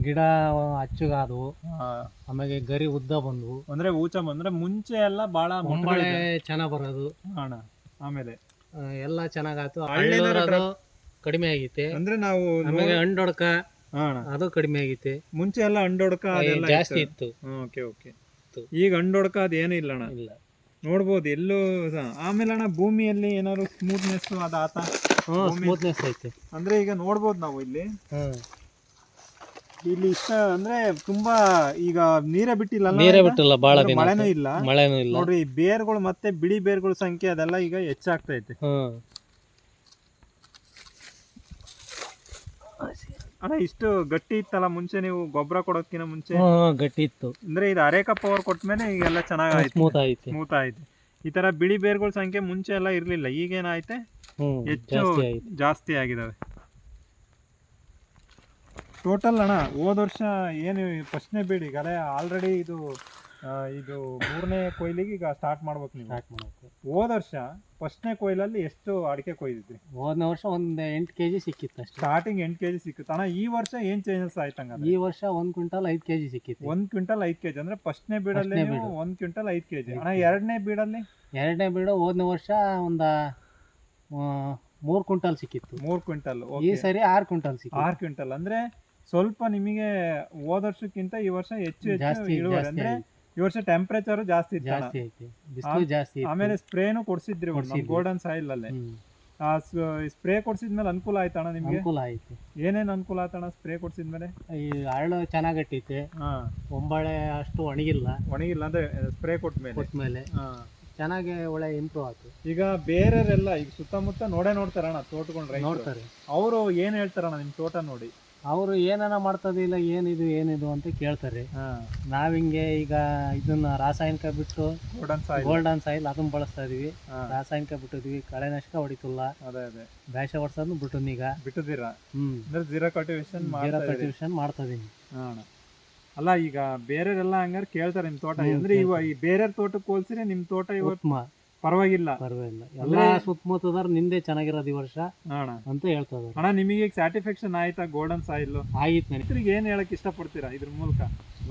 ಗಿಡ ಅಚ್ಚುಗಾದವು ಆಮೇಲೆ ಗರಿ ಉದ್ದ ಬಂದವು. ಅಂದ್ರೆ ಊಚ ಬಂದ್ರೆ ಮುಂಚೆ ಎಲ್ಲ ಬಹಳ ಮುಂಬಳೆ ಚೆನ್ನಾಗ್ ಬರೋದು. ಅಣ್ಣ ಆಮೇಲೆ. ಆ, ಎಲ್ಲ ಚೆನ್ನಾಗಾಯ್ತು. ಹಳ್ಳಿನವ್ರ ಹಳ್ಳಿನವ್ರದು ಕಡಿಮೆ ಆಗೈತೆ ಅಂದ್ರೆ ನಾವು ಆಮೇಲೆ ಹಣ್ಣೊಡ್ಕ ಹಾ ಅಣ್ಣ ಅದು ಕಡಿಮೆ ಆಗೈತೆ ಮುಂಚೆ ಎಲ್ಲ ಅಂಡೊಡ್ಕ ಅದೆಲ್ಲ ಜಾಸ್ತಿ ಇತ್ತು. Okay okay. ಇತ್ತು. ಈಗ ಅಂಡೊಡ್ಕ ಅದೇನು ಇಲ್ಲ ಅಣ್ಣ? ಇಲ್ಲ. ನೋಡ್ಬೋದು ಎಲ್ಲೂ ಆಮೇಲೆ ಅಣ್ಣ ಭೂಮಿಯಲ್ಲಿ ಏನಾದ್ರು ಸ್ಮೂತ್ನೆಸ್ ಅದಾತ ಹ್ಮ್ ಸ್ಮೂತ್ನೆಸ್ ಐತೆ. ಅಂದ್ರೆ ಈಗ ನೋಡ್ಬೋದು ನಾವು ಇಲ್ಲಿ. ಹ್ಮ್ ಇಲ್ಲಿ ಇಷ್ಟ ಅಂದ್ರೆ ತುಂಬಾ ಈಗ ನೀರೇ ಬಿಟ್ಟಿಲ್ಲ ನೀರೇ? ಬಿಟ್ಟಿಲ್ಲ ದಿನ ಮಳೆನೂ ಇಲ್ಲ. ಮಳೆನೂ ಇಲ್ಲ. ನೋಡ್ರಿ ಬೇರ್ಗಳು ಮತ್ತೆ ಬಿಳಿ ಬೇರ್ಗಳ ಸಂಖ್ಯೆ ಅದೆಲ್ಲ ಈಗ ಹೆಚ್ಚಾಗ್ತೈತೆ ಅಣ್ಣ ಇಷ್ಟು ಗಟ್ಟಿ ಇತ್ತಲ್ಲ ಮುಂಚೆ ನೀವು ಗೊಬ್ಬರ ಕೊಡೋದಕ್ಕಿಂತ ಮುಂಚೆ? ಗಟ್ಟಿ ಇತ್ತು. ಅಂದ್ರೆ ಇದು ಅರೇಕ ಪವರ್ ಕೊಟ್ಮೇಲೆ ಈಗೆಲ್ಲ ಚೆನ್ನಾಗಾಯ್ತು. ಸ್ಮೂತ್ ಆಯ್ತು. ಸ್ಮೂತ್ ಆಯ್ತು. ಈ ತರ ಬಿಳಿ ಬೇರ್ಗಳ ಸಂಖ್ಯೆ ಮುಂಚೆ ಎಲ್ಲ ಇರ್ಲಿಲ್ಲ ಈಗೇನಾಯ್ತೆ? ಹೆಚ್ಚು ಜಾಸ್ತಿ ಆಗಿದಾವೆ. ಟೋಟಲ್ ಅಣ್ಣ ಹೋದ ವರ್ಷ ಏನು ಪ್ರಶ್ನೆ ಬೇಡಿ ಈಗ ಆಲ್ರೆಡಿ ಇದು ಆ, ಇದು ಮೂರನೇ ಕೊಯ್ಲಿಗೆ ಈಗ ಸ್ಟಾರ್ಟ್ ಮಾಡ್ಬೇಕು ನೀವು. ಸ್ಟಾರ್ಟ್ ಮಾಡ್ಬೇಕು. ಹೋದ ವರ್ಷ ಫಸ್ಟ್ನೇ ಕೊಯ್ಲಲ್ಲಿ ಎಷ್ಟು ಅಡಿಕೆ ಕೊಯ್ದಿದ್ರಿ? ಹೋದ ವರ್ಷ ಒಂದು ಎಂಟು ಕೆ ಜಿ ಸಿಕ್ಕಿತ್ತು ಅಷ್ಟೇ. ಸ್ಟಾರ್ಟಿಂಗ್ ಎಂಟು ಕೆಜಿ ಸಿಕ್ಕಿತ್ತು. ಅಣ್ಣ ಈ ವರ್ಷ ಏನು ಚೇಂಜಸ್ ಆಯ್ತಂಗ ಈ ವರ್ಷ ಒಂದು ಕ್ವಿಂಟಲ್ ಐದ್ ಕೆಜಿ ಸಿಕ್ಕಿತ್ತು. ಒಂದು ಕ್ವಿಂಟಲ್ ಐದ್ ಕೆಜಿ ಅಂದ್ರೆ ಫಸ್ಟ್ನೇ ಬೀಡಲ್ಲಿ ಫಸ್ಟ್ನೇ ನೀವು ಬೀಡು. ಒಂದ್ ಕ್ವಿಂಟಲ್ ಐದು ಕೆಜಿ. ಜಿ ಅಣ್ಣ ಎರಡನೇ ಬೀಡಲ್ಲಿ? ಎರಡನೇ ಬೀಡು ಹೋದನೇ ವರ್ಷ ಒಂದು ಮೂರು ಮೂರ್ ಕ್ವಿಂಟಲ್ ಸಿಕ್ಕಿತ್ತು. ಮೂರು ಕ್ವಿಂಟಲ್ ಈ ಸರಿ ಆರು ಕ್ವಿಂಟಲ್ ಸಿಕ್ಕಿತ್ತು. ಆರ್ ಕ್ವಿಂಟಲ್ ಅಂದ್ರೆ ಸ್ವಲ್ಪ ನಿಮಗೆ ಹೋದ ವರ್ಷಕ್ಕಿಂತ ಈ ವರ್ಷ ಹೆಚ್ಚು ಹೆಚ್ಚು ಜಾಸ್ತಿ ಇಳುವರಿ. ಜಾಸ್ತಿ ಅಂದ್ರೆ ಈ ವರ್ಷ ಟೆಂಪರೇಚರ್ ಜಾಸ್ತಿ ಇತ್ತು. ಜಾಸ್ತಿ ಐತೆ ಬಿಸಿಲು ಜಾಸ್ತಿ ಇತ್ತು. ಆಮೇಲೆ ಸ್ಪ್ರೇನು ಕೊಡ್ಸಿದ್ರಿ ಕೊಡ್ಸಿದ್ವಿ. ಗೋಲ್ಡನ್ ಸಾಯಿಲ್ ಅಲ್ಲೇ. ಹ್ಮ್. ಆ ಸ್ಪ್ರೇ ಕೊಡ್ಸಿದ್ಮೇಲೆ ಅನುಕೂಲ ಆಯ್ತಣ್ಣ ನಿಮ್ಗೆ? ಅನುಕೂಲ ಆಯ್ತು. ಏನೇನ್ ಅನುಕೂಲ ಆಯ್ತಣ್ಣ ಸ್ಪ್ರೇ ಕೊಡ್ಸಿದ್ಮೇಲೆ? ಈ ಹರಳು ಚೆನ್ನಾಗಟ್ಟೈತೆ ಹಾ. ಕೊಂಬಳೆ ಅಷ್ಟು ಒಣಗಿಲ್ಲ. ಒಣಗಿಲ್ಲ ಅಂದ್ರೆ ಸ್ಪ್ರೇ ಕೊಟ್ಮೇಲೆ. ಕೊಟ್ಮೇಲೆ. ಹಾ. ಚೆನ್ನಾಗಿ ಒಳ್ಳೆ ಇಂಪ್ರೂವ್ ಆಯ್ತು. ಈಗ ಬೇರೆಯವರೆಲ್ಲ ಈಗ ಸುತ್ತಮುತ್ತ ನೋಡೇ ನೋಡ್ತಾರಣ್ಣ ತೋಟಗೊಂಡ್ರೆ ನೋಡ್ತಾರೆ. ಅವರು ಏನ್ ಹೇಳ್ತಾರಣ್ಣ ನಿಮ್ ತೋಟ ನೋಡಿ? ಅವರು ಏನಾನ ಮಾಡ್ತದಿಲ್ಲ ಏನಿದು ಏನಿದು ಅಂತ ಕೇಳ್ತಾರೆ. ನಾವ್ ಹಿಂಗೆ ಈಗ ಇದನ್ನ ರಾಸಾಯನಿಕ ಬಿಟ್ಟು ಗೋಲ್ಡನ್ ಸಾಯಿಲ್ ಅದನ್ನ ಬಳಸ್ತಾ ಇದೀವಿ. ರಾಸಾಯನಿಕ ಬಿಟ್ಟಿದ್ವಿ ಕಳೆನಾಶಕ ಹೊಡಿತಿಲ್ಲ. ಅದೇ ಅದೇ. ಬ್ಯಾಷ ಹೊಡ್ಸೋದು ಬಿಟ್ಟು ಈಗ. ಬಿಟ್ಟಿದ್ದೀರಾ? ಹ್ಮ್. ಅಂದ್ರೆ ಜೀರೋ ಕಲ್ಟಿವೇಶನ್ ಜೀರಾ ಮಾಡ್ತಾ ಇದೀರಿ. ಕಲ್ಟಿವೇಶನ್ ಮಾಡ್ತಾ ಇದೀನಿ. ಅಲ್ಲ ಈಗ ಬೇರೆಲ್ಲ ಹಂಗಾರೆ ಕೇಳ್ತಾರೆ ನಿಮ್ ತೋಟ. ಅಂದ್ರೆ ಇವ ಈ ಬೇರೆ ತೋಟಕ್ಕೆ ಹೋಲ್ಸಿದ್ರೆ ನಿಮ್ ತೋಟ ಇವತ್ತು ಪರವಾಗಿಲ್ಲ. ಪರವಾಗಿಲ್ಲ. ಎಲ್ಲ ಸುತ್ತಮುತ್ತ ಸುತ್ತಮುತ್ತದವ್ರು ನಿಂದೆ ಚೆನ್ನಾಗಿರೋದು ಈ ವರ್ಷ ಅಣ್ಣ. ಅಂತ ಹೇಳ್ತದ ಇದಾರೆ ಅಣ್ಣ ನಿಮಗೆ ಸ್ಯಾಟಿಸ್ಫ್ಯಾಕ್ಷನ್ ಆಯ್ತಾ ಗೋಲ್ಡನ್ ಸಾಯಿಲ್ ಆಯ್ತು ನನಗೆ ರೈತರಿಗೆ ಏನ್ ಹೇಳಕ್ ಇಷ್ಟಪಡ್ತೀರಾ ಇದ್ರ ಮೂಲಕ?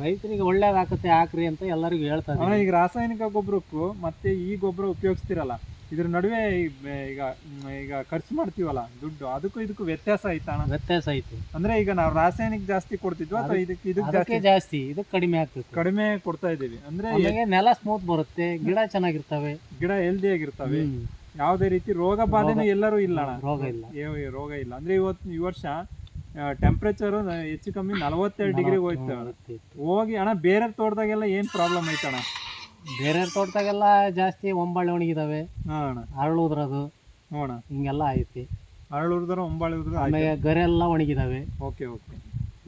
ರೈತರಿಗೆ ಒಳ್ಳೇದಾಗತ್ತೆ ಹಾಕ್ರಿ ಅಂತ ಎಲ್ಲರಿಗೂ ಹೇಳ್ತಾರೆ ಅಣ್ಣ ಈಗ ರಾಸಾಯನಿಕ ಗೊಬ್ಬರಕ್ಕೂ ಮತ್ತೆ ಈ ಗೊಬ್ಬರ ಉಪಯೋಗಿಸ್ತಿರಲ್ಲ. ಇದ್ರ ನಡುವೆ ಈಗ ಈಗ ಖರ್ಚು ಮಾಡ್ತೀವಲ್ಲ ದುಡ್ಡು ಅದಕ್ಕೂ ಇದಕ್ಕೂ ವ್ಯತ್ಯಾಸ ಆಯ್ತಾ ಅಣ್ಣ? ವ್ಯತ್ಯಾಸ ಐತೆ ಅಂದ್ರೆ ಈಗ ನಾವು ರಾಸಾಯನಿಕ ಜಾಸ್ತಿ ಕೊಡ್ತಿದ್ವ ಅಥವಾ ಇದಕ್ಕೆ ಇದಕ್ಕೆ ಅದಕ್ಕೆ ಜಾಸ್ತಿ? ಜಾಸ್ತಿ ಇದಕ್ಕೆ ಕಡಿಮೆ ಆಗ್ತದೆ. ಕಡಿಮೆ ಕೊಡ್ತಾ ಇದೀವಿ ಅಂದ್ರೆ ಆಮೇಲೆ ನೆಲ ಸ್ಮೂತ್ ಬರುತ್ತೆ ಗಿಡ ಚೆನ್ನಾಗಿರ್ತವೆ. ಗಿಡ ಹೆಲ್ದಿ ಆಗಿರ್ತವೆ. ಹ್ಮ್. ಯಾವುದೇ ರೀತಿ ರೋಗ ಬಾಧೆನೂ ಎಲ್ಲರೂ ಇಲ್ಲ ಅಣ್ಣ. ರೋಗ ಇಲ್ಲ. ಏ- ರೋಗ ಇಲ್ಲ. ಅಂದ್ರೆ ಇವತ್ತು ಈ ವರ್ಷ ಟೆಂಪರೇಚರ್ ಹೆಚ್ಚು ಕಮ್ಮಿ ನಲವತ್ತೆರಡು ಡಿಗ್ರಿ ಹೋಯ್ತು ಅಣ್ಣ. ಹೋಗಿ ಅಣ್ಣ ಬೇರೆ ತೋಟದಾಗೆಲ್ಲ ಏನ್ ಪ್ರಾಬ್ಲಮ್ ಐತಣ್ಣ? ಬೇರೆ ತೋಟದಾಗೆಲ್ಲ ಜಾಸ್ತಿ ಒಂಬಾಳೆ ಒಣಗಿದಾವೆ. ಹಾಂ ಅರಳು ಉದ್ರೋದು ಹಿಂಗೆಲ್ಲ ಐತಿ. ಅರಳು ಒಂಬಾಳೆ ಆಮೇಲೆ ಗರೆ ಎಲ್ಲ ಒಣಗಿದಾವೆ. Okay okay.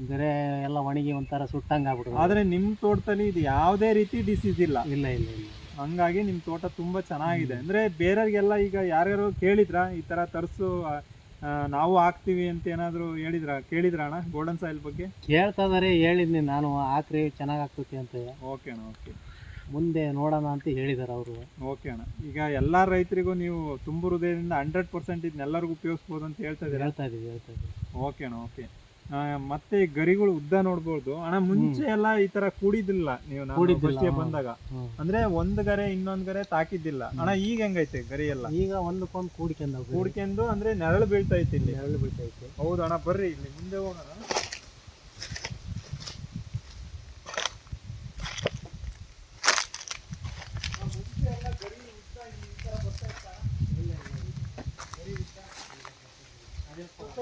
ಗರೆ ಎಲ್ಲ ಒಣಗಿ ಒಂಥರ ಸುಟ್ಟಂಗ ಆಗ್ಬಿಡುದು ಆದರೆ ನಿಮ್ಮ ತೋಟದಲ್ಲಿ ಇದು ಯಾವುದೇ ರೀತಿ ಡಿಸೀಸ್ ಇಲ್ಲ. ಇಲ್ಲ ಇಲ್ಲ ಇಲ್ಲ. ಹಂಗಾಗಿ ನಿಮ್ಮ ತೋಟ ತುಂಬಾ ಚೆನ್ನಾಗಿದೆ. ಅಂದ್ರೆ ಬೇರೆಯವ್ರಿಗೆಲ್ಲ ಈಗ ಯಾರ್ಯಾರು ಕೇಳಿದ್ರ ಈ ತರ ತರಿಸು ನಾವು ಹಾಕ್ತೀವಿ ಅಂತ ಏನಾದರೂ ಹೇಳಿದ್ರ ಕೇಳಿದ್ರ ಅಣ್ಣ ಗೋಲ್ಡನ್ ಸಾಯಿಲ್ ಬಗ್ಗೆ? ಕೇಳ್ತಾ ಇದಾರೆ ಹೇಳಿದ್ನಿ ನಾನು. ಹಾಕ್ರಿ ಚೆನ್ನಾಗಿ ಆಗ್ತೈತಿ ಅಂತ. ಓಕೆ ಅಣ್ಣ ಓಕೆ. ಮುಂದೆ ನೋಡೋಣ ಅಂತ ಹೇಳಿದ್ದಾರೆ ಅವರು. ಓಕೆ ಅಣ್ಣ. ಈಗ ಎಲ್ಲ ರೈತರಿಗೂ ನೀವು ತುಂಬ ಹೃದಯದಿಂದ ಹಂಡ್ರೆಡ್ ಪರ್ಸೆಂಟ್ ಇದನ್ನೆಲ್ಲರಿಗೂ ಉಪಯೋಗಿಸ್ಬೋದು ಅಂತ ಹೇಳ್ತಾ ಇದ್ದೀರಾ? ಹೇಳ್ತಾ ಇದ್ದೀವಿ ಹೇಳ್ತಾ ಇದ್ದೀವಿ. ಓಕೆ ಅಣ್ಣ ಓಕೆ. ಮತ್ತೆ ಈ ಗರಿಗಳು ಉದ್ದ ನೋಡ್ಬೋದು. ಅಣ್ಣ ಮುಂಚೆ ಎಲ್ಲ ಈ ತರ ಕೂಡಿದಿಲ್ಲ ನೀವು ನಾನು ಕೂಡಿದ್ದಿಲ್ಲ, first ಬಂದಾಗ. ಅಂದ್ರೆ ಒಂದ್ ಗರೆ ಇನ್ನೊಂದ್ ಗರೆ ತಾಕಿದ್ದಿಲ್ಲ. ಅಣ್ಣ ಈಗ ಹೆಂಗೈತೆ ಗರಿ ಎಲ್ಲ? ಈಗ ಒಂದಕ್ಕೊಂದು ಕೂಡಿಕೆಂದ ಕೂಡ್ಕೊಂಡು ಅಂದ್ರೆ ನೆರಳು ಬೀಳ್ತಾ ಇತ್ತು ಇಲ್ಲಿ. ನೆರಳು ಬೀಳ್ತೈತೆ ಹೌದು ಅಣ್ಣ ಬರ್ರಿ ಇಲ್ಲಿ ಮುಂದೆ ಹೋಗೋಣ.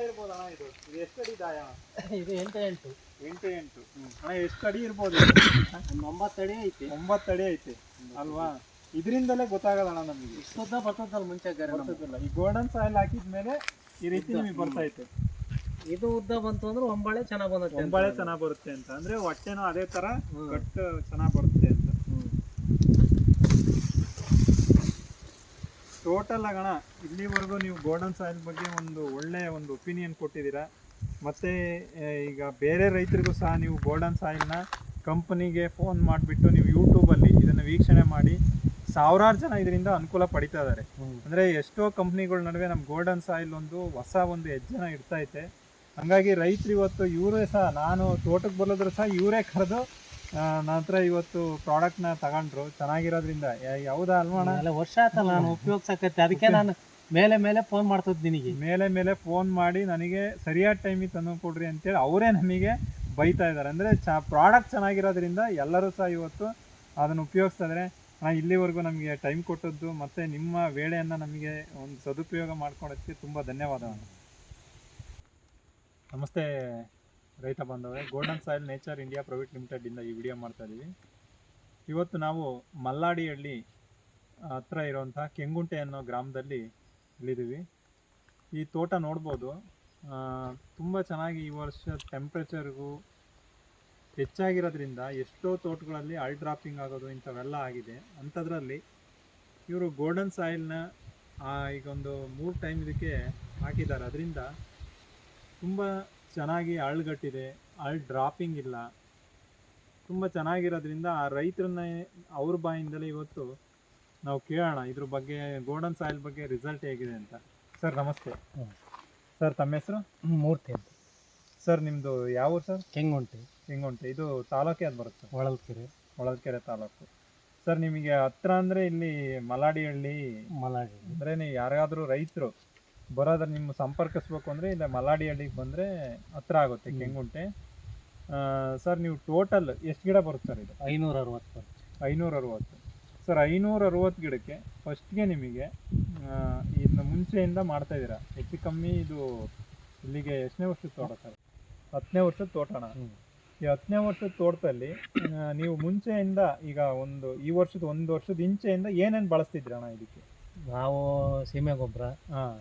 ಎಷ್ಟು ಅಡಿ ದಾಯ? ಇದು ಎಂಟು ಎಂಟು. ಎಂಟು ಎಂಟು. ಅಣ್ಣ ಎಷ್ಟು ಅಡಿ ಇರ್ಬೋದು? ಒಂಬತ್ತು ಅಡಿ ಐತಿ. ಒಂಬತ್ತು ಅಡಿ ಐತಿ. ಅಲ್ವಾ? ಇದರಿಂದಲೇ ಗೊತ್ತಾಗದಣ್ಣ ಅಣ್ಣ ನಮಗೆ. ಇಷ್ಟೊದ್ದ ಬರ್ತದಲ್ಲ ಮುಂಚೆ ಬರ್ತದಿಲ್ಲ. ಈ ಗೋಲ್ಡನ್ ಸಾಯಿಲ್ ಹಾಕಿದ್ಮೇಲೆ ಈ ರೀತಿ ನಿಮಗೆ ಬರ್ತಾ ಇತ್ತು ಇದು ಉದ್ದ ಬಂತು ಅಂದ್ರೆ ಒಂಬಳೆ ಚೆನ್ನಾಗಿ ಬಂದೈತೆ ಒಂಬಾಳೆ ಚೆನ್ನಾಗಿ ಬರುತ್ತೆ ಅಂತ. ಅಂದ್ರೆ ಹೊಟ್ಟೆನೂ ಅದೇ ತರ ಕಟ್ ಚೆನ್ನಾಗಿ ಬರುತ್ತೆ ಅಂತ ಟೋಟಲ್ ಆಗಣ ಇಲ್ಲಿವರೆಗೂ ನೀವು ಗೋಲ್ಡನ್ ಸಾಯಿಲ್ ಬಗ್ಗೆ ಒಂದು ಒಳ್ಳೆಯ ಒಂದು ಒಪಿನಿಯನ್ ಕೊಟ್ಟಿದ್ದೀರಾ? ಮತ್ತು ಈಗ ಬೇರೆ ರೈತರಿಗೂ ಸಹ ನೀವು ಗೋಲ್ಡನ್ ಸಾಯಿಲ್ನ ಕಂಪನಿಗೆ ಫೋನ್ ಮಾಡಿಬಿಟ್ಟು ನೀವು ಯೂಟ್ಯೂಬಲ್ಲಿ ಇದನ್ನು ವೀಕ್ಷಣೆ ಮಾಡಿ ಸಾವಿರಾರು ಜನ ಇದರಿಂದ ಅನುಕೂಲ ಪಡಿತಾ ಇದ್ದಾರೆ ಅಂದರೆ ಎಷ್ಟೋ ಕಂಪ್ನಿಗಳ ನಡುವೆ ನಮ್ಮ ಗೋಲ್ಡನ್ ಸಾಯಿಲ್ ಒಂದು ಹೊಸ ಒಂದು ಹೆಜ್ಜೆನ ಇಡ್ತಾ ಐತೆ. ಹಂಗಾಗಿ ರೈತರು ಇವತ್ತು ಇವರೇ ಸಹ ನಾನು ತೋಟಕ್ಕೆ ಬರೋದ್ರೂ ಸಹ ಇವರೇ ಕರೆದು ನನ್ನ ಹತ್ರ ಇವತ್ತು ಪ್ರಾಡಕ್ಟ್ನ ತಗೊಂಡ್ರು. ಚೆನ್ನಾಗಿರೋದ್ರಿಂದ. ಯಾವ್ದಾ ಅಲ್ವಣ ಅಲ್ಲ ವರ್ಷ ಆತಲ್ಲ ನಾನು ಉಪಯೋಗಿಸಕತ್ತೆ. ಅದಕ್ಕೆ ನಾನು ಮೇಲೆ ಮೇಲೆ ಫೋನ್ ಮಾಡ್ತದ್ ನಿನಗೆ. ಮೇಲೆ ಮೇಲೆ ಫೋನ್ ಮಾಡಿ ನನಗೆ ಸರಿಯಾದ ಟೈಮಿಗೆ ತಂದು ಕೊಡ್ರಿ ಅಂತೇಳಿ ಅವರೇ ನಮಗೆ ಬೈತಾ ಇದ್ದಾರೆ. ಅಂದರೆ ಚ ಪ್ರಾಡಕ್ಟ್ ಚೆನ್ನಾಗಿರೋದ್ರಿಂದ ಎಲ್ಲರೂ ಸಹ ಇವತ್ತು ಅದನ್ನು ಉಪಯೋಗಿಸ್ತಾ ಇದ್ದಾರೆ ಅಣ್ಣ ಇಲ್ಲಿವರೆಗೂ ನಮಗೆ ಟೈಮ್ ಕೊಟ್ಟದ್ದು ಮತ್ತು ನಿಮ್ಮ ವೇಳೆಯನ್ನು ನಮಗೆ ಒಂದು ಸದುಪಯೋಗ ಮಾಡ್ಕೊಳೋದಕ್ಕೆ ತುಂಬ ಧನ್ಯವಾದ ನಮಸ್ತೆ. ರೈತ ಬಾಂಧವರೇ golden soil nature India private ಲಿಮಿಟೆಡಿಂದ ಈ ವಿಡಿಯೋ ಮಾಡ್ತಾ ಇದ್ದೀವಿ ಇವತ್ತು ನಾವು ಮಲ್ಲಾಡಿಹಳ್ಳಿ ಹತ್ರ ಇರುವಂತಹ ಕೆಂಗುಂಟೆ ಅನ್ನೋ ಗ್ರಾಮದಲ್ಲಿ ಇಳಿದೀವಿ ಈ ತೋಟ ನೋಡ್ಬೋದು. ತುಂಬ ಚೆನ್ನಾಗಿ ಈ ವರ್ಷ ಟೆಂಪ್ರೇಚರ್ಗೂ ಹೆಚ್ಚಾಗಿರೋದ್ರಿಂದ ಎಷ್ಟೋ ತೋಟಗಳಲ್ಲಿ ಅಲ್ ಡ್ರಾಪಿಂಗ್ ಆಗೋದು ಇಂಥವೆಲ್ಲ ಆಗಿದೆ. ಅಂಥದ್ರಲ್ಲಿ ಇವರು ಗೋಲ್ಡನ್ ಸಾಯಿಲ್ನ ಈಗ ಒಂದು ಮೂರು ಟೈಮ್ ಇದಕ್ಕೆ ಹಾಕಿದ್ದಾರೆ. ಅದರಿಂದ ತುಂಬ ಚೆನ್ನಾಗಿ ಅಳ್ಗಟ್ಟಿದೆ ಅಳ್ ಡ್ರಾಪಿಂಗ್ ಇಲ್ಲ. ತುಂಬ ಚೆನ್ನಾಗಿರೋದ್ರಿಂದ ಆ ರೈತರನ್ನ ಅವ್ರ ಬಾಯಿಂದಲೇ ಇವತ್ತು ನಾವು ಕೇಳೋಣ. ಇದ್ರ ಬಗ್ಗೆ ಗೋಲ್ಡನ್ ಸಾಯಿಲ್ ಬಗ್ಗೆ ರಿಸಲ್ಟ್ ಹೇಗಿದೆ ಅಂತ. ಸರ್ ನಮಸ್ತೆ. ಸರ್ ತಮ್ಮ ಹೆಸರು? ಮೂರ್ತಿ ಅಂತ. ಸರ್ ನಿಮ್ಮದು ಯಾವ ಊರು ಸರ್ ಕೆಂಗುಂಟೆ. ಕೆಂಗುಂಟೆ. ಇದು ತಾಲೂಕೆ ಅದು ಬರುತ್ತೆ? ಹೊಳಲ್ಕೆರೆ. ಹೊಳಲ್ಕೆರೆ ತಾಲೂಕು. ಸರ್ ನಿಮಗೆ ಹತ್ರ ಅಂದರೆ ಇಲ್ಲಿ ಮಲಾಡಿಹಳ್ಳಿ ಮಲಾಡಿ. ಅಂದರೆ ಯಾರಾದರೂ ರೈತರು ಬರೋದ್ರ ನಿಮ್ಮ ಸಂಪರ್ಕಿಸ್ಬೇಕು ಅಂದರೆ ಇಲ್ಲ ಮಲಾಡಿ ಹಳ್ಳಿಗೆ ಬಂದರೆ ಹತ್ರ ಆಗುತ್ತೆ. ಕೆಂಗುಂಟೆ. ಸರ್ ನೀವು ಟೋಟಲ್ ಎಷ್ಟು ಗಿಡ ಬರುತ್ತೆ ಸರ್ ಇದು? ಐನೂರ ಅರವತ್ತು ಐನೂರ ಅರವತ್ತು. ಸರ್ ಐನೂರ ಅರವತ್ತು ಗಿಡಕ್ಕೆ ಫಸ್ಟ್ಗೆ ನಿಮಗೆ ಇದನ್ನ ಮುಂಚೆಯಿಂದ ಮಾಡ್ತಾ ಇದ್ದೀರಾ? ಹೆಚ್ಚು ಕಮ್ಮಿ ಇದು ಇಲ್ಲಿಗೆ ಎಷ್ಟನೇ ವರ್ಷದ ತೋಟ ಸರ್? ಹತ್ತನೇ ವರ್ಷದ ತೋಟಣ. ಈ ಹತ್ತನೇ ವರ್ಷದ ತೋಟದಲ್ಲಿ ನೀವು ಮುಂಚೆಯಿಂದ ಈಗ ಒಂದು ಈ ವರ್ಷದ ಒಂದು ವರ್ಷದ ಇಂಚೆಯಿಂದ ಏನೇನು ಬಳಸ್ತಿದ್ರಣ್ಣ ಇದಕ್ಕೆ? ನಾವು ಸೀಮೆ ಗೊಬ್ಬರ ಹಾಂ.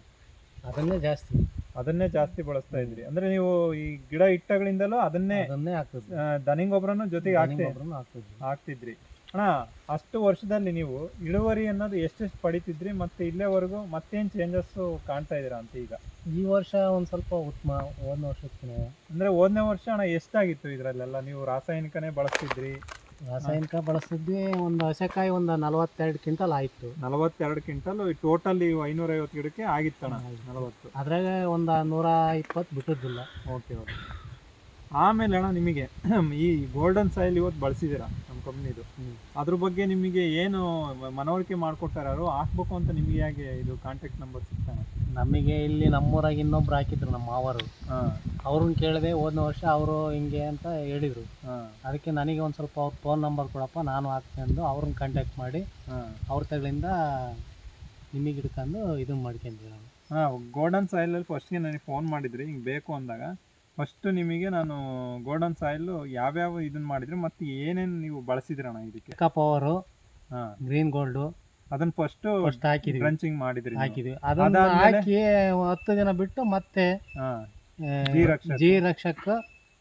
ಅದನ್ನೇ ಜಾಸ್ತಿ. ಅದನ್ನೇ ಜಾಸ್ತಿ ಬಳಸ್ತಾ ಇದ್ರಿ. ಅಂದ್ರೆ ನೀವು ಈ ಗಿಡ ಇಟ್ಟಗಳಿಂದಲೂ ಅದನ್ನೇ ಅದನ್ನೇ ಹಾಕ್ತಿದ್ವಿ ಆ, ದನಿ ಗೊಬ್ಬರನು ಜೊತೆಗೆ ಹಾಕ್ತಿ ಗೊಬ್ಬರನು ಹಾಕ್ತಿದ್ವಿ ಹಾಕ್ತಿದ್ರಿ. ಅಣ್ಣ ಅಷ್ಟು ವರ್ಷದಲ್ಲಿ ನೀವು ಇಳುವರಿ ಅನ್ನೋದು ಎಷ್ಟೆಷ್ಟು ಪಡಿತಿದ್ರಿ ಮತ್ತೆ ಇಲ್ಲೇವರೆಗೂ ಮತ್ತೇನು ಚೇಂಜಸ್ ಕಾಣ್ತಾ ಇದ್ದೀರಾ ಅಂತ ಈಗ? ಈ ವರ್ಷ ಒಂದ್ ಸ್ವಲ್ಪ ಉತ್ತಮ ಹೋದ ವರ್ಷಕ್ಕೆ ಅಂದ್ರೆ ಹೋದ್ನೇ ವರ್ಷ ಅಣ್ಣ ಎಷ್ಟಾಗಿತ್ತು ಇದರಲ್ಲೆಲ್ಲ? ನೀವು ರಾಸಾಯನಿಕನೇ ಬಳಸ್ತಿದ್ರಿ ರಾಸಾಯನಿಕ ಬಳಸಿದ್ವಿ ಒಂದು ಹಸೆಕಾಯಿ ಒಂದು ನಲವತ್ತೆರಡು ಕ್ವಿಂಟಲ್ ಆಯ್ತು. ನಲವತ್ತೆರಡು ಕ್ವಿಂಟಲ್ ಟೋಟಲ್ ಈ ಐನೂರ ಐವತ್ತು ಗಿಡಕ್ಕೆ ಆಗಿತ್ತು. ನಲವತ್ತು. ಅದ್ರಾಗ ಒಂದು ನೂರ ಇಪ್ಪತ್ತು ಬಿಟ್ಟಿದ್ದಿಲ್ಲ. ಓಕೆ ಓಕೆ ಆಮೇಲೆ ಅಣ್ಣ ನಿಮಗೆ ಈ ಗೋಲ್ಡನ್ ಸಾಯಿಲ್ ಇವತ್ತು ಬಳಸಿದ್ದೀರಾ ನಮ್ಮ ಕಂಪ್ನಿದು. ಅದ್ರ ಬಗ್ಗೆ ನಿಮಗೆ ಏನು ಮನವರಿಕೆ ಮಾಡಿಕೊಟ್ಟಾರು ಹಾಕ್ಬೇಕು ಅಂತ ನಿಮಗೆ ಹೇಗೆ ಇದು ಕಾಂಟ್ಯಾಕ್ಟ್ ನಂಬರ್ ಸಿಗ್ತಾನೆ ನಮಗೆ ಇಲ್ಲಿ ನಮ್ಮೂರಾಗ ಇನ್ನೊಬ್ರು ಹಾಕಿದ್ರು ನಮ್ಮ ಮಾವರು. ಹಾಂ. ಅವ್ರನ್ನ ಕೇಳಿದೆ ಹೋದ ವರ್ಷ ಅವರು ಹಿಂಗೆ ಅಂತ ಹೇಳಿದರು. ಹಾಂ. ಅದಕ್ಕೆ ನನಗೆ ಒಂದು ಸ್ವಲ್ಪ ಅವ್ರ ಫೋನ್ ನಂಬರ್ ಕೊಡಪ್ಪ ನಾನು ಹಾಕ್ತೀನಿ ಅಂದು ಅವ್ರನ್ನ ಕಾಂಟ್ಯಾಕ್ಟ್ ಮಾಡಿ ಹಾಂ. ಅವ್ರ ತಗಳಿಂದ ನಿಮಗೆ ಹಿಡ್ಕೊಂಡು ಇದು ಮಾಡ್ಕೊಂಡ್ವಿ ನಾವು. ಹಾಂ ಗೋಲ್ಡನ್ ಸಾಯಿಲಲ್ಲಿ ಫಸ್ಟ್ಗೆ ನನಗೆ ಫೋನ್ ಮಾಡಿದ್ರಿ ಹಿಂಗೆ ಬೇಕು ಅಂದಾಗ. ಫಸ್ಟು ನಿಮಗೆ ನಾನು ಗೋಲ್ಡನ್ ಸಾಯಿಲು ಯಾವ್ಯಾವ ಇದನ್ನ ಮಾಡಿದ್ರಿ ಮತ್ತು ಏನೇನು ನೀವು ಬಳಸಿದ್ರಣ್ಣ ಇದಕ್ಕೆ? ಪವರು ಹಾಂ. ಗ್ರೀನ್ ಗೋಲ್ಡು ಅದನ್ನ ಫಸ್ಟ್ ಫಸ್ಟ್ ಹಾಕಿದ್ವಿ. ಡ್ರಂಚಿಂಗ್ ಮಾಡಿದ್ರಿ ನೀವು. ಹಾಕಿದ್ವಿ. ಅದನ್ನ ಅದಾದ್ಮೇಲೆ? ಹಾಕಿ ಹತ್ತು ದಿನ ಬಿಟ್ಟು ಮತ್ತೆ ಜೀರಕ್ಷಕ ಆ, ಜೀ ರಕ್ಷಕ. ಜೀ ರಕ್ಷಕ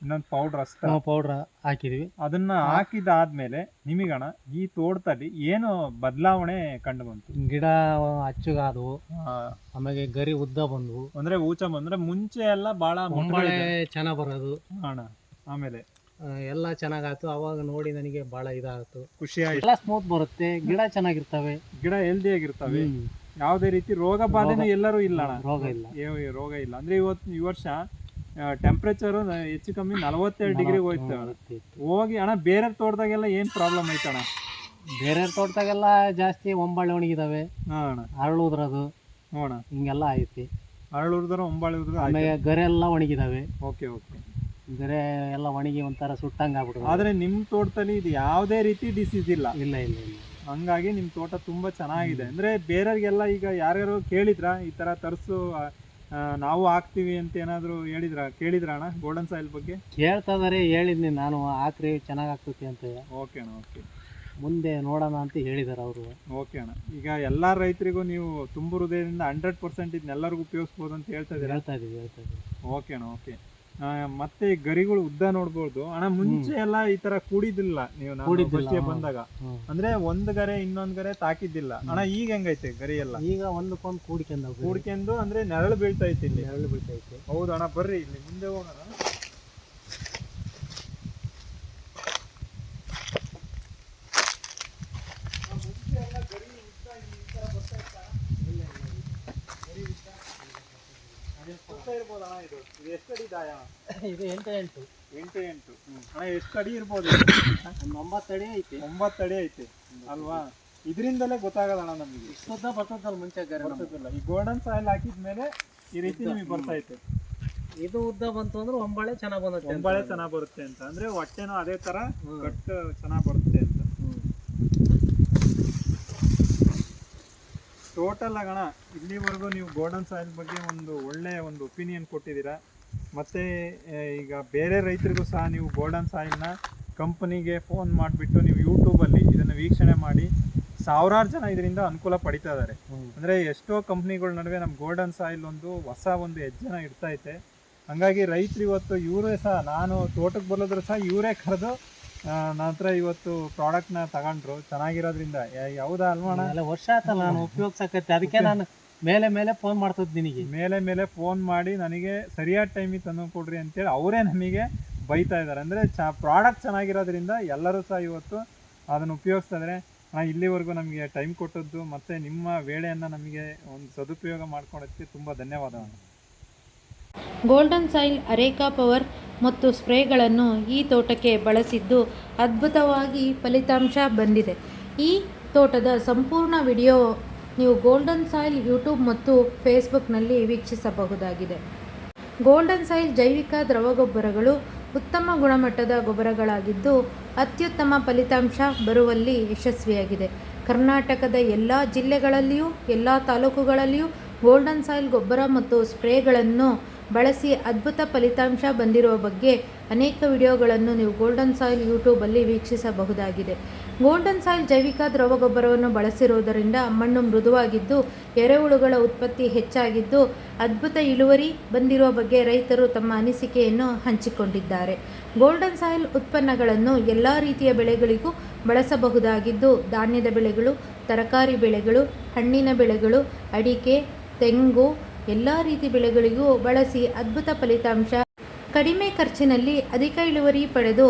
ಇನ್ನೊಂದು ಪೌಡ್ರ್ ಅಷ್ಟ. ಪೌಡ್ರ್ ಹಾಕಿದ್ವಿ. ಅದನ್ನ ಹಾಕಿದಾದ್ಮೇಲೆ ನಿಮಗಣ ಈ ತೋಟದಲ್ಲಿ ಏನು ಬದಲಾವಣೆ ಕಂಡು ಬಂತು? ಗಿಡ ಅಚ್ಚುಗಾದವು ಆಮೇಲೆ ಗರಿ ಉದ್ದ ಬಂದವು. ಅಂದ್ರೆ ಊಚ ಬಂದ್ರೆ ಮುಂಚೆ ಎಲ್ಲ ಬಹಳ ಮುಂಬಳೆ ಚೆನ್ನಾಗಿ ಬರೋದು. ಅಣ್ಣ ಆಮೇಲೆ ಆ, ಎಲ್ಲ ಚೆನ್ನಾಗಾಯ್ತು. ಅವಾಗ ನೋಡಿ ನನಗೆ ಭಾಳ ಇದಾಯ್ತು. ಖುಷಿ ಆಯ್ತು ಎಲ್ಲ ಸ್ಮೂತ್ ಬರುತ್ತೆ. ಗಿಡ ಚೆನ್ನಾಗಿರ್ತವೆ. ಗಿಡ ಹೆಲ್ದಿ ಆಗಿರ್ತವೆ. ಯಾವುದೇ ರೀತಿ ರೋಗ ಬಾಧೆನೂ ಎಲ್ಲರೂ ಇಲ್ಲ ಅಣ್ಣ. ರೋಗ ಇಲ್ಲ. ಏ- ರೋಗ ಇಲ್ಲ. ಅಂದ್ರೆ ಇವತ್ತು ಈ ವರ್ಷ ಟೆಂಪ್ರೇಚರು ಹೆಚ್ಚು ಕಮ್ಮಿ ನಲವತ್ತೆರಡು ಡಿಗ್ರಿ ಹೋಯ್ತು ಅಣ್ಣ. ಹೋಗಿ ಅಣ್ಣ ಬೇರೆ ತೋಟದಾಗೆಲ್ಲ ಏನ್ ಪ್ರಾಬ್ಲಮ್ ಐತಣ್ಣ ಬೇರೆ ತೋಟದಾಗೆಲ್ಲ ಜಾಸ್ತಿ ಒಂಬಾಳೆ ಒಣಗಿದಾವೆ. ಹಾ ಅಣ್ಣ. ಅರಳು ಉದ್ರದು ನೋಡ ಹಿಂಗೆಲ್ಲ ಐತಿ. ಅರಳುರ್ದಾರ ಒಂಬಾಳೆ ಆಮೇಲೆ ಗರೆ ಎಲ್ಲ ಒಣಗಿದಾವೆ. Okay okay. ಗರೆ ಎಲ್ಲ ಒಣಗಿ ಒಂಥರ ಸುಟ್ಟಂಗೆ ಆಗ್ಬಿಡುದು ಆದರೆ ನಿಮ್ಮ ತೋಟದಲ್ಲಿ ಇದು ಯಾವುದೇ ರೀತಿ ಡಿಸೀಸ್ ಇಲ್ಲ. ಇಲ್ಲ ಇಲ್ಲ ಇಲ್ಲ. ಹಂಗಾಗಿ ನಿಮ್ಮ ತೋಟ ತುಂಬ ಚೆನ್ನಾಗಿದೆ. ಅಂದರೆ ಬೇರೆಯವ್ರಿಗೆಲ್ಲ ಈಗ ಯಾರ್ಯಾರು ಕೇಳಿದ್ರಾ? ಈ ಥರ ತರಿಸು ನಾವು ಹಾಕ್ತೀವಿ ಅಂತ ಏನಾದರೂ ಹೇಳಿದ್ರ? ಕೇಳಿದ್ರ ಅಣ್ಣ ಗೋಲ್ಡನ್ ಸಾಯಿಲ್ ಬಗ್ಗೆ? ಕೇಳ್ತಾ ಇದಾರೆ ಹೇಳಿದ್ನಿ. ನಾನು ಹಾಕ್ರಿ ಚೆನ್ನಾಗಿ ಆಗ್ತೈತಿ ಅಂತ ಓಕೆ ಅಣ್ಣ ಓಕೆ ಮುಂದೆ ನೋಡೋಣ ಅಂತ ಹೇಳಿದ್ದಾರೆ ಅವರು. ಓಕೆ ಅಣ್ಣ. ಈಗ ಎಲ್ಲ ರೈತರಿಗೂ ನೀವು ತುಂಬ ಹೃದಯದಿಂದ ಹಂಡ್ರೆಡ್ ಪರ್ಸೆಂಟ್ ಇದನ್ನೆಲ್ಲರಿಗೂ ಉಪಯೋಗಿಸ್ಬೋದು ಅಂತ ಹೇಳ್ತಾ ಇದ್ದೀರಾ? ಹೇಳ್ತಾ ಇದ್ದೀವಿ ಹೇಳ್ತಾ ಇದೀವಿ ಓಕೆ ಅಣ್ಣ ಓಕೆ ಮತ್ತೆ ಈ ಗರಿಗಳು ಉದ್ದ ನೋಡ್ಬೋದು. ಅಣ್ಣ ಮುಂಚೆ ಎಲ್ಲ ಈ ತರ ಕೂಡಿದಿಲ್ಲ ನೀವು ನಾನು ಹಾ. ಬಂದಾಗ. ಅಂದ್ರೆ ಒಂದ್ ಗರೆ ಇನ್ನೊಂದ್ ಗರೆ ತಾಕಿದ್ದಿಲ್ಲ. ಅಣ್ಣ ಈಗ ಹೆಂಗೈತೆ ಗರಿ ಎಲ್ಲ? ಈಗ ಒಂದಕ್ಕೊಂದು ಕೂಡ್ಕೊಂಡ್ ಕೂಡ್ಕೊಂಡು ಅಂದ್ರೆ ನೆರಳು ಬೀಳ್ತಾ ಐತಿ ಇಲ್ಲಿ. ನೆರಳು ಬೀಳ್ತೈತೆ ಹೌದು ಅಣ್ಣ ಬರ್ರಿ ಇಲ್ಲಿ ಮುಂದೆ ಹೋಗೋಣ. ಇರ್ಬೋದಾ ಅಣ್ಣ ಇದು. ಇದು ಎಷ್ಟು ಅಡಿ ದಾಯ? ಇದು ಎಂಟು ಎಂಟು. ಎಂಟು ಎಂಟು. ಅಣ್ಣ ಎಷ್ಟು ಅಡಿ ಇರ್ಬೋದು? ಒಂದು ಒಂಬತ್ತು ಅಡಿ ಐತಿ. ಒಂಬತ್ತು ಅಡಿ ಐತೆ. ಅಲ್ವಾ? ಇದರಿಂದಲೇ ಗೊತ್ತಾಗಲ್ಲ ಅಣ್ಣ ನಮಗೆ. ಇಷ್ಟೊತ್ತ ಬರ್ತದಲ್ಲ ಮುಂಚೆ ಬರ್ತದಲ್ಲ. ಈ ಗೋಲ್ಡನ್ ಸಾಯಿಲ್ ಹಾಕಿದ್ಮೇಲೆ ಈ ರೀತಿ ನಿಮಗೆ ಬರ್ತಾ ಐತೆ ಇದು ಉದ್ದ ಬಂತು ಅಂದ್ರೆ ಒಂಬಳೆ ಚೆನ್ನಾಗಿ ಬಂದತ್ತೆ. ಒಂಬಳೆ ಚೆನ್ನಾಗಿ ಬರುತ್ತೆ ಅಂತ. ಅಂದ್ರೆ ಹೊಟ್ಟೆನೂ ಅದೇ ತರ. ಕಟ್ ಚೆನ್ನಾಗಿ ಬರುತ್ತೆ ಅಂತ ಹ್ಮ್. ಟೋಟಲ್ ಆಗಣ ಇಲ್ಲಿವರೆಗೂ ನೀವು ಗೋಲ್ಡನ್ ಸಾಯಿಲ್ ಬಗ್ಗೆ ಒಂದು ಒಳ್ಳೆಯ ಒಂದು ಒಪಿನಿಯನ್ ಕೊಟ್ಟಿದ್ದೀರಾ? ಮತ್ತು ಈಗ ಬೇರೆ ರೈತರಿಗೂ ಸಹ ನೀವು ಗೋಲ್ಡನ್ ಸಾಯಿಲ್ನ ಕಂಪನಿಗೆ ಫೋನ್ ಮಾಡಿಬಿಟ್ಟು ನೀವು ಯೂಟ್ಯೂಬಲ್ಲಿ ಇದನ್ನು ವೀಕ್ಷಣೆ ಮಾಡಿ ಸಾವಿರಾರು ಜನ ಇದರಿಂದ ಅನುಕೂಲ ಪಡಿತಾ ಇದ್ದಾರೆ. ಅಂದರೆ ಎಷ್ಟೋ ಕಂಪ್ನಿಗಳ ನಡುವೆ ನಮ್ಮ ಗೋಲ್ಡನ್ ಸಾಯಿಲ್ ಒಂದು ಹೊಸ ಒಂದು ಹೆಜ್ಜೆನ ಇಡ್ತೈತೆ ಹಂಗಾಗಿ ರೈತರು ಇವತ್ತು ಇವರೇ ಸಹ ನಾನು ತೋಟಕ್ಕೆ ಬರೋದ್ರೂ ಸಹ ಇವರೇ ಕರೆದು ನನ್ನ ಇವತ್ತು ಇವತ್ತು ಪ್ರಾಡಕ್ಟ್ನ ತಗೊಂಡ್ರು. ಚೆನ್ನಾಗಿರೋದ್ರಿಂದ. ಯಾವ್ದಾ ಅಲ್ವಾ ವರ್ಷ ನಾನು ಉಪಯೋಗಿಸಕತ್ತೆ. ಅದಕ್ಕೆ ನಾನು ಮೇಲೆ ಮೇಲೆ ಫೋನ್ ಮಾಡ್ತದ್ ನಿನಗೆ. ಮೇಲೆ ಮೇಲೆ ಫೋನ್ ಮಾಡಿ ನನಗೆ ಸರಿಯಾದ ಟೈಮಿಗೆ ತಂದು ಕೊಡ್ರಿ ಅಂತೇಳಿ ಅವರೇ ನಮಗೆ ಬೈತಾ ಇದ್ದಾರೆ. ಅಂದರೆ ಚ ಪ್ರಾಡಕ್ಟ್ ಚೆನ್ನಾಗಿರೋದ್ರಿಂದ ಎಲ್ಲರೂ ಸಹ ಇವತ್ತು ಅದನ್ನು ಉಪಯೋಗಿಸ್ತಾ ಇದ್ದಾರೆ ಇಲ್ಲಿವರೆಗೂ ನಮಗೆ ಟೈಮ್ ಕೊಟ್ಟದ್ದು ಮತ್ತು ನಿಮ್ಮ ವೇಳೆಯನ್ನು ನಮಗೆ ಒಂದು ಸದುಪಯೋಗ ಮಾಡ್ಕೊಳೋದಕ್ಕೆ ತುಂಬ ಧನ್ಯವಾದ ಅಣ್ಣ ಗೋಲ್ಡನ್ ಸಾಯಿಲ್ ಅರೇಕಾ ಪವರ್ ಮತ್ತು ಸ್ಪ್ರೇಗಳನ್ನು ಈ ತೋಟಕ್ಕೆ ಬಳಸಿದ್ದು ಅದ್ಭುತವಾಗಿ ಫಲಿತಾಂಶ ಬಂದಿದೆ. ಈ ತೋಟದ ಸಂಪೂರ್ಣ ವಿಡಿಯೋ ನೀವು ಗೋಲ್ಡನ್ ಸಾಯಿಲ್ ಯೂಟ್ಯೂಬ್ ಮತ್ತು ಫೇಸ್ಬುಕ್ನಲ್ಲಿ ವೀಕ್ಷಿಸಬಹುದಾಗಿದೆ. ಗೋಲ್ಡನ್ ಸಾಯಿಲ್ ಜೈವಿಕ ದ್ರವ ಗೊಬ್ಬರಗಳು ಉತ್ತಮ ಗುಣಮಟ್ಟದ ಗೊಬ್ಬರಗಳಾಗಿದ್ದು ಅತ್ಯುತ್ತಮ ಫಲಿತಾಂಶ ಬರುವಲ್ಲಿ ಯಶಸ್ವಿಯಾಗಿದೆ. ಕರ್ನಾಟಕದ ಎಲ್ಲ ಜಿಲ್ಲೆಗಳಲ್ಲಿಯೂ, ಎಲ್ಲ ತಾಲೂಕುಗಳಲ್ಲಿಯೂ ಗೋಲ್ಡನ್ ಸಾಯಿಲ್ ಗೊಬ್ಬರ ಮತ್ತು ಸ್ಪ್ರೇಗಳನ್ನು ಬಳಸಿ ಅದ್ಭುತ ಫಲಿತಾಂಶ ಬಂದಿರುವ ಬಗ್ಗೆ ಅನೇಕ ವಿಡಿಯೋಗಳನ್ನು ನೀವು ಗೋಲ್ಡನ್ ಸಾಯಿಲ್ ಯೂಟ್ಯೂಬಲ್ಲಿ ವೀಕ್ಷಿಸಬಹುದಾಗಿದೆ. ಗೋಲ್ಡನ್ ಸಾಯಿಲ್ ಜೈವಿಕ ದ್ರವ ಗೊಬ್ಬರವನ್ನು ಬಳಸಿರುವುದರಿಂದ ಮಣ್ಣು ಮೃದುವಾಗಿದ್ದು, ಎರೆಹುಳುಗಳ ಉತ್ಪತ್ತಿ ಹೆಚ್ಚಾಗಿದ್ದು, ಅದ್ಭುತ ಇಳುವರಿ ಬಂದಿರುವ ಬಗ್ಗೆ ರೈತರು ತಮ್ಮ ಅನಿಸಿಕೆಯನ್ನು ಹಂಚಿಕೊಂಡಿದ್ದಾರೆ. ಗೋಲ್ಡನ್ ಸಾಯಿಲ್ ಉತ್ಪನ್ನಗಳನ್ನು ಎಲ್ಲ ರೀತಿಯ ಬೆಳೆಗಳಿಗೂ ಬಳಸಬಹುದಾಗಿದ್ದು, ಧಾನ್ಯದ ಬೆಳೆಗಳು, ತರಕಾರಿ ಬೆಳೆಗಳು, ಹಣ್ಣಿನ ಬೆಳೆಗಳು, ಅಡಿಕೆ, ತೆಂಗು ಎಲ್ಲ ರೀತಿ ಬೆಳೆಗಳಿಗೂ ಬಳಸಿ ಅದ್ಭುತ ಫಲಿತಾಂಶ. ಕಡಿಮೆ ಖರ್ಚಿನಲ್ಲಿ ಅಧಿಕ ಇಳುವರಿ ಪಡೆದು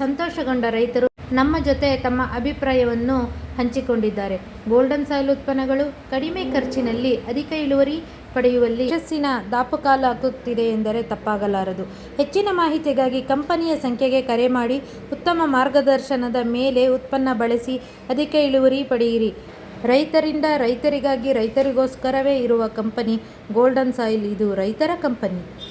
ಸಂತೋಷಗೊಂಡ ರೈತರು ನಮ್ಮ ಜೊತೆ ತಮ್ಮ ಅಭಿಪ್ರಾಯವನ್ನು ಹಂಚಿಕೊಂಡಿದ್ದಾರೆ. ಗೋಲ್ಡನ್ ಸಾಯಿಲ್ ಉತ್ಪನ್ನಗಳು ಕಡಿಮೆ ಖರ್ಚಿನಲ್ಲಿ ಅಧಿಕ ಇಳುವರಿ ಪಡೆಯುವಲ್ಲಿ ಯಶಸ್ಸಿನ ದಾಪುಕಾಲ ಹಾಕುತ್ತಿದೆ ಎಂದರೆ ತಪ್ಪಾಗಲಾರದು. ಹೆಚ್ಚಿನ ಮಾಹಿತಿಗಾಗಿ ಕಂಪನಿಯ ಸಂಖ್ಯೆಗೆ ಕರೆ ಮಾಡಿ, ಉತ್ತಮ ಮಾರ್ಗದರ್ಶನದ ಮೇಲೆ ಉತ್ಪನ್ನ ಬಳಸಿ ಅಧಿಕ ಇಳುವರಿ ಪಡೆಯಿರಿ. ರೈತರಿಂದ ರೈತರಿಗಾಗಿ ರೈತರಿಗೋಸ್ಕರವೇ ಇರುವ ಕಂಪನಿ ಗೋಲ್ಡನ್ ಸಾಯಿಲ್. ಇದು ರೈತರ ಕಂಪನಿ.